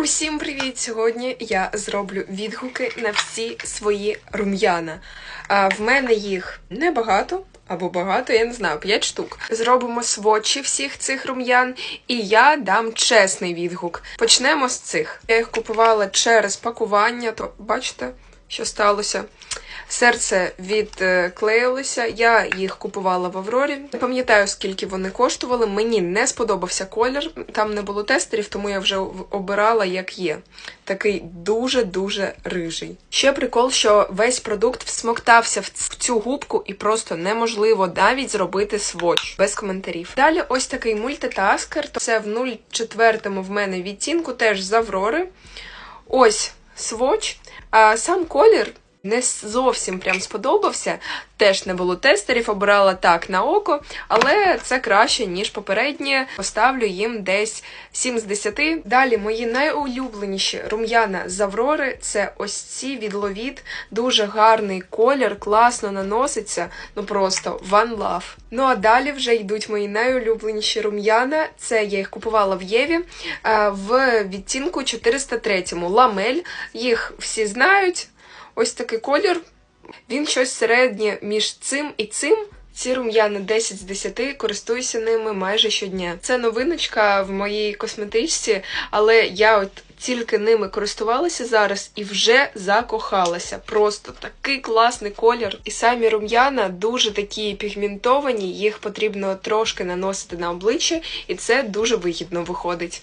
Усім привіт! Сьогодні я зроблю відгуки на всі свої рум'яна. А, в мене їх небагато. Або багато, я не знаю, 5 штук. Зробимо свочі всіх цих рум'ян, і я дам чесний відгук. Почнемо з цих. Я їх купувала через пакування, то бачите, що сталося. Серце відклеїлося, я їх купувала в Аврорі. Не пам'ятаю, скільки вони коштували. Мені не сподобався колір, там не було тестерів, тому я вже обирала як є. Такий дуже-дуже рижий. Ще прикол, що весь продукт всмоктався в цю губку і просто неможливо навіть зробити сводч без коментарів. Далі ось такий мультитаскер. Це в 0,4 в мене відтінку, теж з Аврори. Ось сводч. А сам колір не зовсім прям сподобався. Теж не було тестерів, обирала так на око, але це краще, ніж попереднє. Поставлю їм десь 7 з 10. Далі мої найулюбленіші рум'яна з Аврори це ось ці від Ловіт. Дуже гарний колір, класно наноситься. Ну просто one love. Ну а далі вже йдуть мої найулюбленіші рум'яна. Це я їх купувала в Єві е, в відтінку 403 ламель. Їх всі знають. Ось такий колір. Він щось середнє між цим і цим. Ці рум'яна 10 з 10, користуюся ними майже щодня. Це новиночка в моїй косметичці, але я от тільки ними користувалася зараз і вже закохалася. Просто такий класний колір. І самі рум'яна дуже такі пігментовані, їх потрібно трошки наносити на обличчя, і це дуже вигідно виходить.